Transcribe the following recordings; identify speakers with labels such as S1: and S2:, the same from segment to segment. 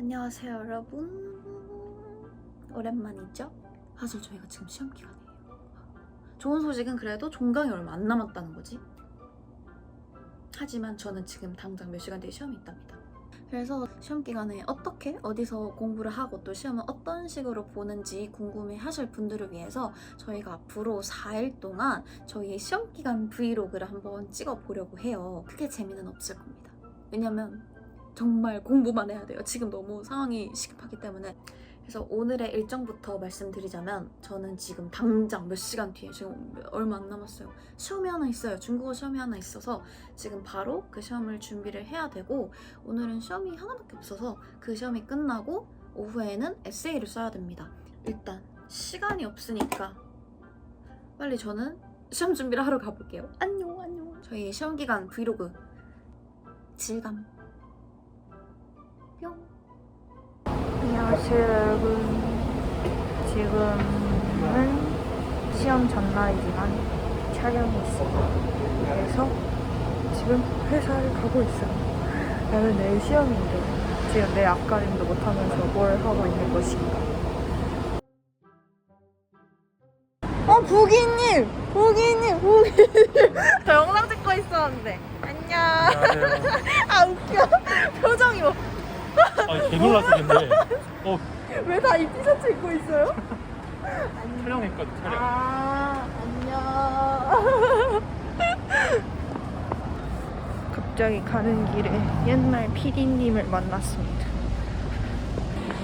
S1: 안녕하세요 여러분. 오랜만이죠? 사실 저희가 지금 시험 기간이에요. 좋은 소식은 그래도 종강이 얼마 안 남았다는 거지? 하지만 저는 지금 당장 몇 시간 뒤에 시험이 있답니다. 그래서 시험 기간에 어떻게 어디서 공부를 하고 또 시험은 어떤 식으로 보는지 궁금해 하실 분들을 위해서 저희가 앞으로 4일 동안 저희의 시험 기간 브이로그를 한번 찍어 보려고 해요. 크게 재미는 없을 겁니다. 왜냐면 정말 공부만 해야 돼요. 지금 너무 상황이 시급하기 때문에. 그래서 오늘의 일정부터 말씀드리자면 저는 지금 당장 몇 시간 뒤에 지금 얼마 안 남았어요. 시험이 하나 있어요. 중국어 시험이 하나 있어서 지금 바로 그 시험을 준비를 해야 되고 오늘은 시험이 하나밖에 없어서 그 시험이 끝나고 오후에는 에세이를 써야 됩니다. 일단 시간이 없으니까 빨리 저는 시험 준비를 하러 가볼게요. 안녕 안녕. 저희 시험 기간 브이로그 질감 뿅.
S2: 안녕하세요. 여러분 지금은 시험 전날이지만 촬영이 있어요 그래서 지금 회사를 가고 있어요. 나는 내일 시험인데 지금 내 앞가림도 못하면서 뭘 하고 있는 것인가. 어 부기님! 부기님! 부기님! 저 영상 찍고 있었는데. 안녕. 아 웃겨. 표정이 뭐
S3: 아, 개 놀랐어, 근데. 어,
S2: 왜 다 이 티셔츠 입고 있어요?
S3: 촬영했거든, 촬영.
S2: 아, 안녕. 갑자기 가는 길에 옛날 PD님을 만났습니다.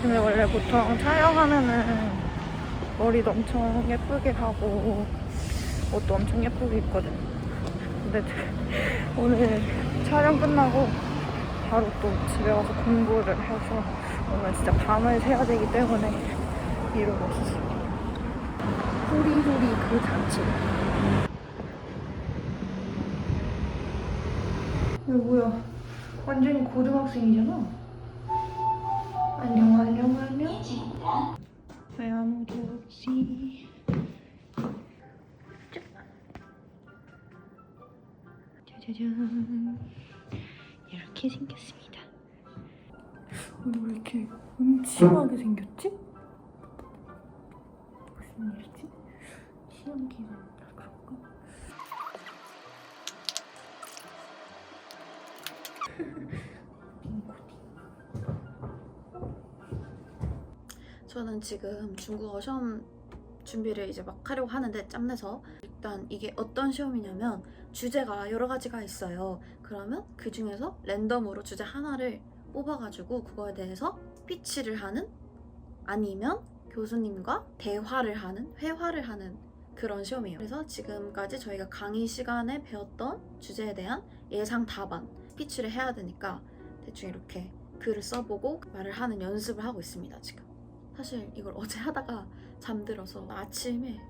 S2: 근데 원래 보통 촬영하면은 머리도 엄청 예쁘게 하고 옷도 엄청 예쁘게 입거든. 근데 오늘 촬영 끝나고 바로 또 집에 가서 공부를 해서 오늘 진짜 밤을 새야 되기 때문에 이러고 있어. 후리후리 그 자체. 이거 뭐야? 완전히 고등학생이잖아. 안녕 안녕 안녕. 왜 아무도 없지? 짠. 짜자잔. 이렇게 생겼습니다. 왜 이렇게 음침하게 생겼지? 무슨 일이지? 시험 기간이라 그런가?
S1: 저는 지금 중국어 시험 준비를 이제 막 하려고 하는데 짬내서 일단 이게 어떤 시험이냐면 주제가 여러 가지가 있어요. 그러면 그 중에서 랜덤으로 주제 하나를 뽑아가지고 그거에 대해서 피치를 하는 아니면 교수님과 대화를 하는 회화를 하는 그런 시험이에요. 그래서 지금까지 저희가 강의 시간에 배웠던 주제에 대한 예상 답안 피치를 해야 되니까 대충 이렇게 글을 써보고 말을 하는 연습을 하고 있습니다. 지금. 사실 이걸 어제 하다가 잠들어서 아침에 한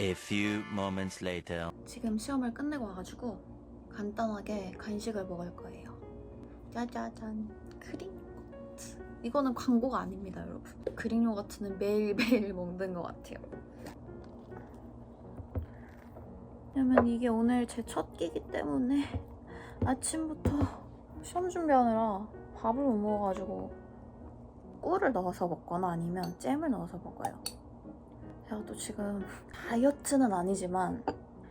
S4: A few moments later.
S1: 지금 시험을 끝내고 와가지고 간단하게 간식을 먹을 거예요. 짜자잔 크림 요거트. 이거는 광고가 아닙니다, 여러분. 크림 요거트는 매일매일 먹는 것 같아요. 왜냐면 이게 오늘 제 첫 끼기 때문에 아침부터 시험 준비하느라 밥을 못 먹어가지고 꿀을 넣어서 먹거나 아니면 잼을 넣어서 먹어요. 제가 또 지금 다이어트는 아니지만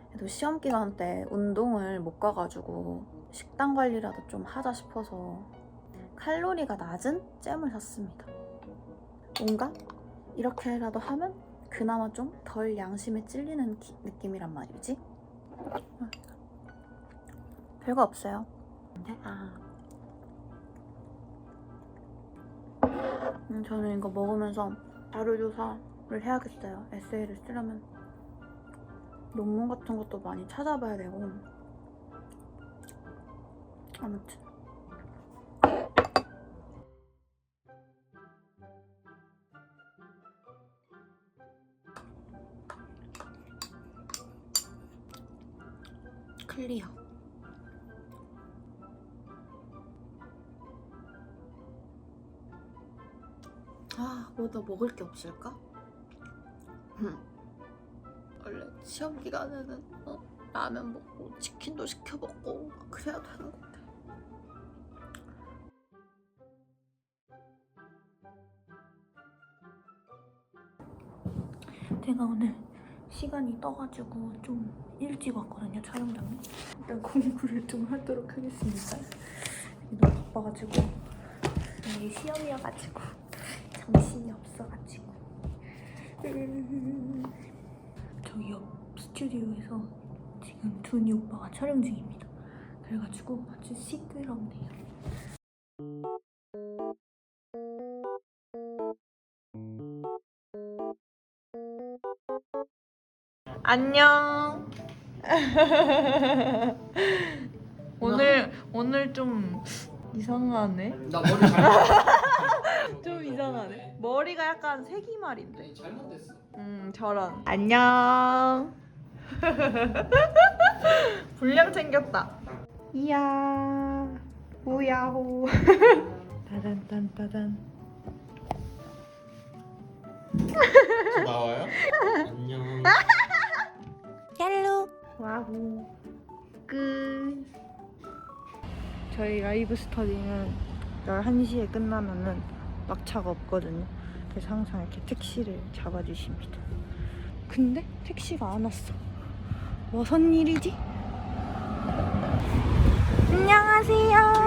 S1: 그래도 시험 기간 때 운동을 못 가가지고 식단 관리라도 좀 하자 싶어서 칼로리가 낮은 잼을 샀습니다. 뭔가 이렇게라도 하면 그나마 좀 덜 양심에 찔리는 기- 느낌이란 말이지. 별거 없어요. 근데 아 음, 저는 이거 먹으면서 자료조사 를 해야겠어요. 에세이를 쓰려면 논문 같은 것도 많이 찾아봐야 되고 아무튼 클리어 아, 뭐 더 먹을 게 없을까? 음. 원래 시험 기간에는 어, 라면 먹고 치킨도 시켜 먹고 그래야 되는 건데.
S2: 제가 오늘 시간이 떠가지고 좀 일찍 왔거든요 촬영장에. 일단 공부를 좀 하도록 하겠습니다. 너무 바빠가지고. 내일 시험이어가지고 정신이 없어가지고. 음, 저희 옆 스튜디오에서 지금 두니 오빠가 촬영 중입니다 그래가지고 아주 시끄럽네요 안녕. 오늘 오늘 좀 이상하네.
S5: 나 머리 잘못
S2: 좀 이상하네. 머리가 약간 세기말인데.
S5: 잘못됐어.
S2: 음 저런. 안녕. 분량 챙겼다. 이야. 오야호. 따단 따단.
S5: 나와요? 안녕.
S2: 와우. 끝. 저희 라이브 스터디는 11시에 끝나면은 막차가 없거든요. 그래서 항상 이렇게 택시를 잡아주십니다. 근데 택시가 안 왔어. 무슨 일이지? 안녕하세요.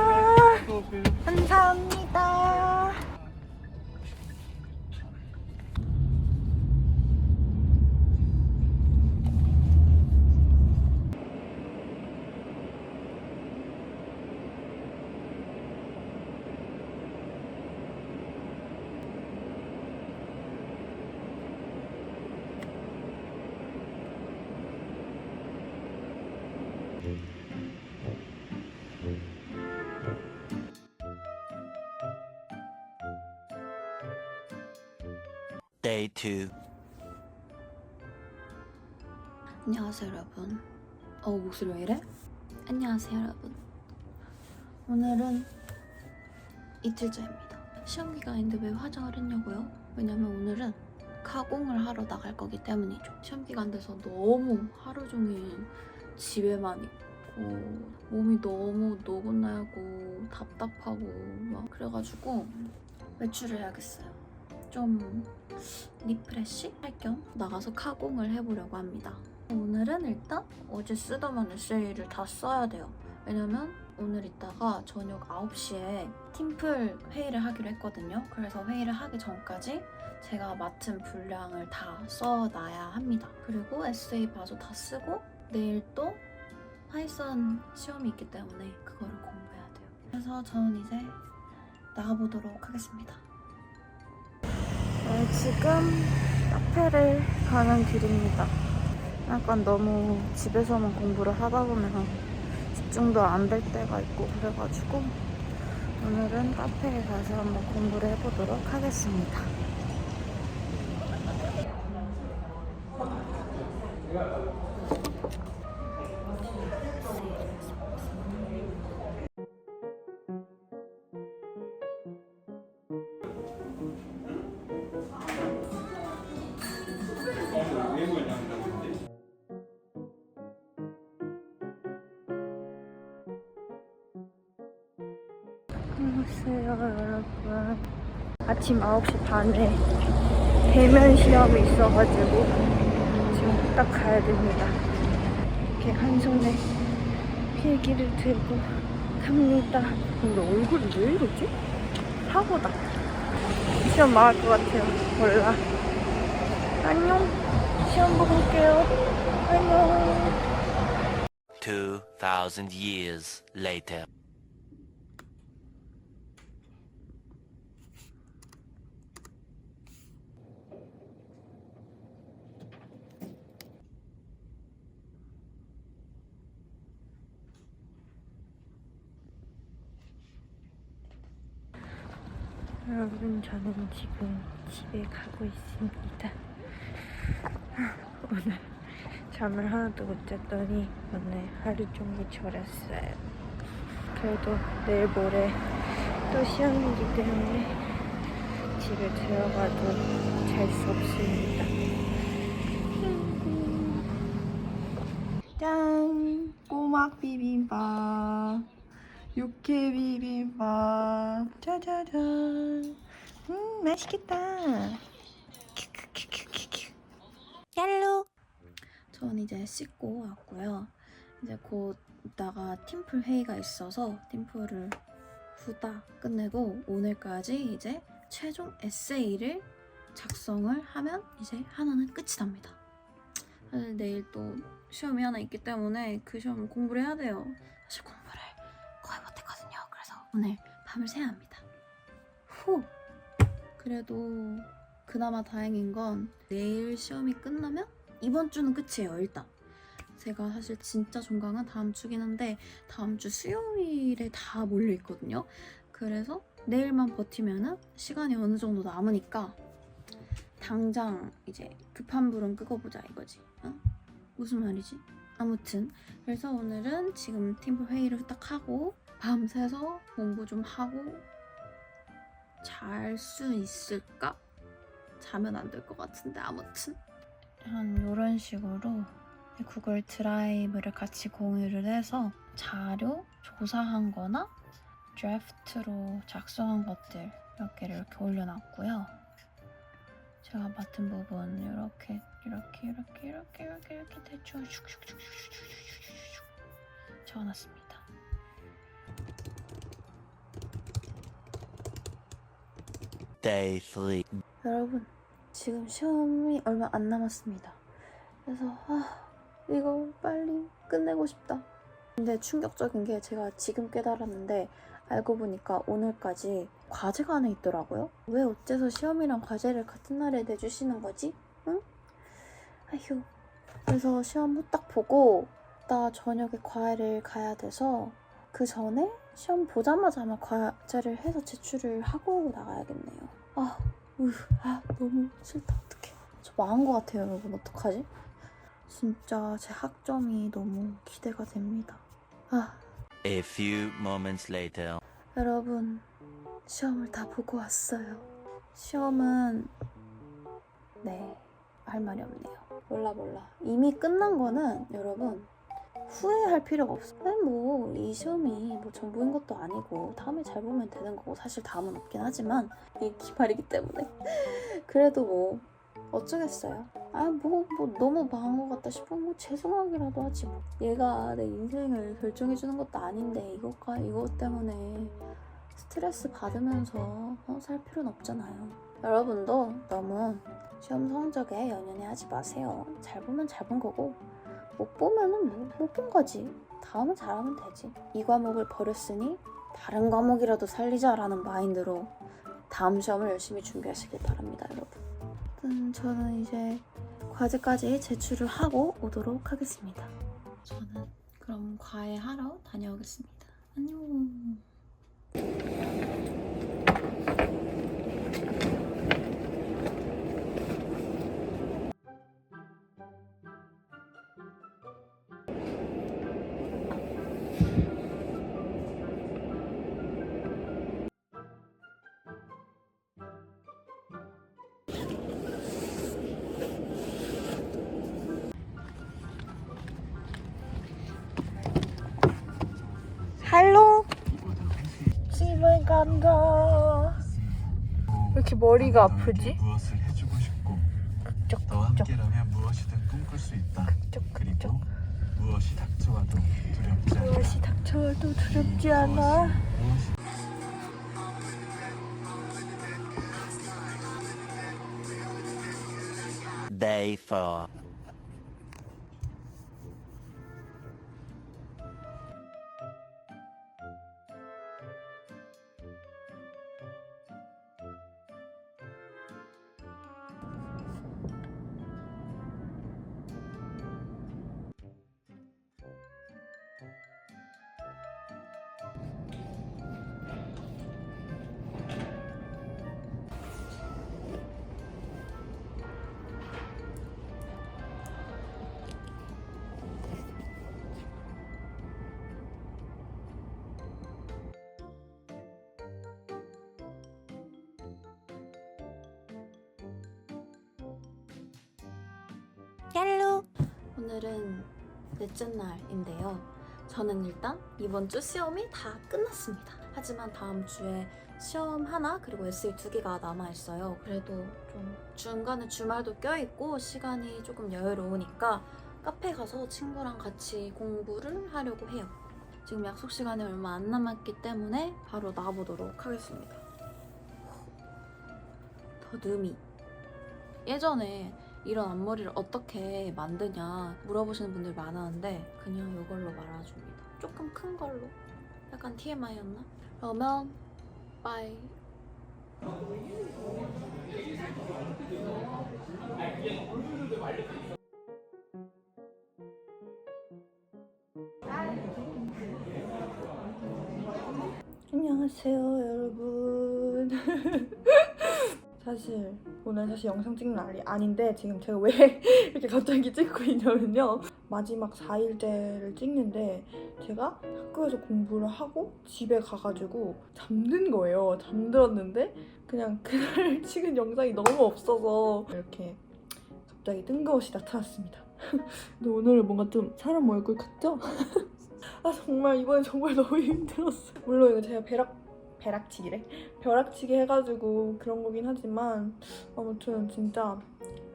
S4: Day 2.
S1: 안녕하세요 여러분 어 목소리 왜 이래? 안녕하세요 여러분 오늘은 이틀째입니다 시험 기간인데 왜 화장을 했냐고요? 왜냐면 오늘은 가공을 하러 나갈 거기 때문이죠 시험 기간 돼서 너무 하루 종일 집에만 있고 몸이 너무 노곤하고 답답하고 막 그래가지고 외출을 해야겠어요 좀 리프레시 할겸 나가서 카공을 해보려고 합니다 오늘은 일단 어제 쓰다만 에세이를 다 써야 돼요. 왜냐면 오늘 이따가 저녁 9시에 팀플 회의를 하기로 했거든요. 그래서 회의를 하기 전까지 제가 맡은 분량을 다 써놔야 합니다. 그리고 에세이 마저 다 쓰고 내일 또 파이썬 시험이 있기 때문에 그거를 공부해야 돼요. 그래서 저는 이제 나가보도록 하겠습니다.
S2: 네, 지금 카페를 가는 길입니다. 약간 너무 집에서만 공부를 하다 보면 집중도 안 될 때가 있고 그래가지고 오늘은 카페에 가서 한번 공부를 해보도록 하겠습니다. 아침 9시 반에 대면 시험이 있어가지고 지금 딱 가야 됩니다. 이렇게 한 손에 필기를 들고 갑니다. 근데 얼굴이 왜 이러지? 사고다. 시험 망할 것 같아요. 몰라. 안녕. 시험 보고 올게요. 안녕.
S4: 2,000 years later.
S2: 여러분 저는 지금 집에 가고 있습니다. 오늘 잠을 하나도 못 잤더니 오늘 하루 종일 졸았어요. 그래도 내일 모레 또 시험이기 때문에 집에 들어가도 잘 수 없습니다. 짠! 꼬막 비빔밥, 육회 비빔밥, 짜자잔. 음, 맛있겠다. 얄로.
S1: 전 이제 씻고 왔고요. 이제 곧 이따가 팀플 회의가 있어서 팀플을 후딱 끝내고 오늘까지 이제 최종 에세이를 작성을 하면 이제 하나는 끝이 납니다. 사실 내일 또 시험이 하나 있기 때문에 그 시험 공부를 해야 돼요. 사실 공부 오늘 밤을 새야 합니다. 후! 그래도 그나마 다행인 건 내일 시험이 끝나면 이번 주는 끝이에요, 일단. 제가 사실 진짜 종강은 다음 주긴 한데 다음 주 수요일에 다 몰려 있거든요. 그래서 내일만 버티면은 시간이 어느 정도 남으니까 당장 이제 급한 불은 끄고 보자 이거지. 어? 무슨 말이지? 아무튼 그래서 오늘은 지금 팀플 회의를 후딱 하고 밤새서 공부 좀 하고 잘 수 있을까? 자면 안 될 것 같은데 아무튼 한 이런 식으로 구글 드라이브를 같이 공유를 해서 자료 조사한 거나 드래프트로 작성한 것들 몇 개를 이렇게 올려놨고요. 제가 맡은 부분 이렇게 이렇게 이렇게 이렇게 이렇게 이렇게 대충 슉슉슉슉슉슉슉 적어놨습니다.
S4: Day 3.
S1: 여러분 지금 시험이 얼마 안 남았습니다. 그래서 아 이거 빨리 끝내고 싶다. 근데 충격적인 게 제가 지금 깨달았는데 알고 보니까 오늘까지 과제가 하나 있더라고요. 왜 어째서 시험이랑 과제를 같은 날에 내주시는 거지? 응? 아휴. 그래서 시험 후딱 보고 나 저녁에 과외를 가야 돼서 그 전에 시험 보자마자 아마 과제를 해서 제출을 하고 나가야겠네요. 아, 우, 아 너무 싫다. 어떡해. 저 망한 것 같아요, 여러분. 어떡하지? 진짜 제 학점이 너무 기대가 됩니다. 아,
S4: A few moments later.
S1: 여러분, 시험을 다 보고 왔어요. 시험은 네, 할 말이 없네요. 몰라 몰라. 이미 끝난 거는 여러분 후회할 필요가 없어. 아니 뭐이 시험이 뭐 전부인 것도 아니고 다음에 잘 보면 되는 거고 사실 다음은 없긴 하지만 이게 기말이기 때문에 그래도 뭐 어쩌겠어요. 아뭐뭐 너무 망한 것 같다 싶으면 뭐 죄송하기라도 하지 뭐. 얘가 내 인생을 결정해 주는 것도 아닌데 이것과 이것 때문에 스트레스 받으면서 어, 살 필요는 없잖아요. 여러분도 너무 시험 성적에 연연해 하지 마세요. 잘 보면 잘 본 거고 못 보면은 뭐 못본 거지. 다음은 잘하면 되지. 이 과목을 버렸으니 다른 과목이라도 살리자라는 마인드로 다음 시험을 열심히 준비하시길 바랍니다, 여러분. 아무튼 저는 이제 과제까지 제출을 하고 오도록 하겠습니다. 저는 그럼 과외 하러 다녀오겠습니다. 안녕.
S2: 간다. 왜 이렇게 머리가 아프지?
S6: 무엇을 해주고 싶고
S2: 극적
S6: 너와
S2: 극적
S6: 함께라면 무엇이든 꿈꿀 수 있다.
S2: 극적
S6: 그리고
S2: 극적.
S6: 무엇이 닥쳐와도 두렵지 않다.
S2: 무엇이 닥쳐도 두렵지 않아.
S6: 무엇이
S4: Day 4.
S1: 오늘은 넷째 날인데요. 저는 일단 이번 주 시험이 다 끝났습니다. 하지만 다음 주에 시험 하나 그리고 에세이 두 개가 남아 있어요. 그래도 좀 중간에 주말도 껴있고 시간이 조금 여유로우니까 카페 가서 친구랑 같이 공부를 하려고 해요. 지금 약속 시간이 얼마 안 남았기 때문에 바로 나와보도록 하겠습니다. 더듬이. 예전에 이런 앞머리를 어떻게 만드냐 물어보시는 분들 많았는데 그냥 이걸로 말아줍니다. 조금 큰 걸로. 약간 TMI였나? 그러면 빠이.
S2: 안녕하세요 여러분 사실 오늘 사실 영상 찍는 날이 아닌데 지금 제가 왜 이렇게 갑자기 찍고 있냐면요 마지막 4일째를 찍는데 제가 학교에서 공부를 하고 집에 가가지고 잠든 거예요 잠들었는데 그냥 그날 찍은 영상이 너무 없어서 이렇게 갑자기 뜬금없이 나타났습니다 근데 오늘은 뭔가 좀 사람 얼굴 같죠? 아 정말 이번에 정말 너무 힘들었어. 물론 이거 제가 벼락 벼락치기래 벼락치기 해가지고 그런 거긴 하지만 아무튼 진짜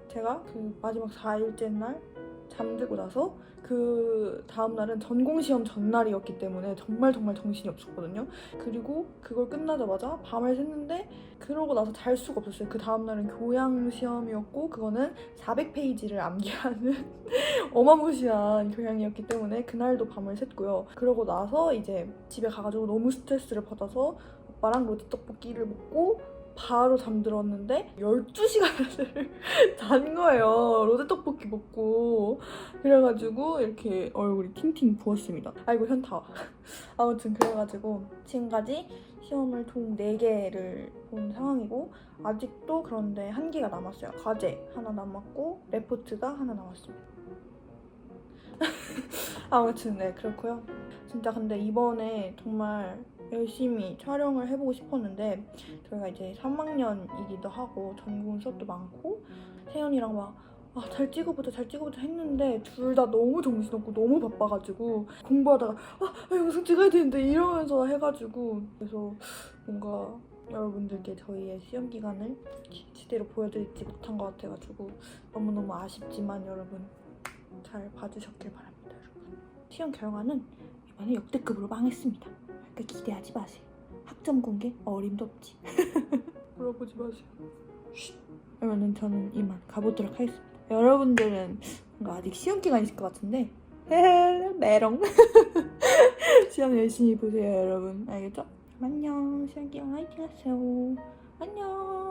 S2: 제가 그 마지막 4일째 날 잠들고 나서 그 다음 날은 전공 시험 전날이었기 때문에 정말 정말 정신이 없었거든요. 그리고 그걸 끝나자마자 밤을 샜는데 그러고 나서 잘 수가 없었어요. 그 다음 날은 교양 시험이었고 그거는 400페이지를 암기하는 어마무시한 교양이었기 때문에 그날도 밤을 샜고요. 그러고 나서 이제 집에 가가지고 너무 스트레스를 받아서 오빠랑 로티 떡볶이를 먹고 바로 잠들었는데 12시간을 잔 거예요. 로제 떡볶이 먹고. 그래가지고 이렇게 얼굴이 팅팅 부었습니다. 아이고 현타. 아무튼 그래가지고 지금까지 시험을 총 4개를 본 상황이고 아직도 그런데 한 개가 남았어요. 과제 하나 남았고 레포트가 하나 남았습니다. 아무튼 네 그렇고요. 진짜 근데 이번에 정말 열심히 촬영을 해보고 싶었는데 저희가 이제 3학년이기도 하고 전공 수업도 많고 세연이랑 막 아, 잘 찍어보자, 잘 찍어보자 했는데 둘 다 너무 정신없고 너무 바빠가지고 공부하다가 아, 아 영상 찍어야 되는데 이러면서 해가지고 그래서 뭔가 여러분들께 저희의 시험 기간을 제대로 보여드리지 못한 것 같아가지고 너무너무 아쉽지만 여러분 잘 봐주셨길 바랍니다, 여러분. 시험 결과는 이번에 역대급으로 망했습니다. 그러니까 기대하지 마세요. 학점 공개 어림도 없지. 물어보지 마세요. 쉿. 그러면은 저는 이만 가보도록 하겠습니다. 여러분들은 뭔가 아직 시험 기간 있을 것 같은데 메롱 시험 열심히 보세요 여러분 알겠죠? 안녕 시험 기간 화이팅 하세요 안녕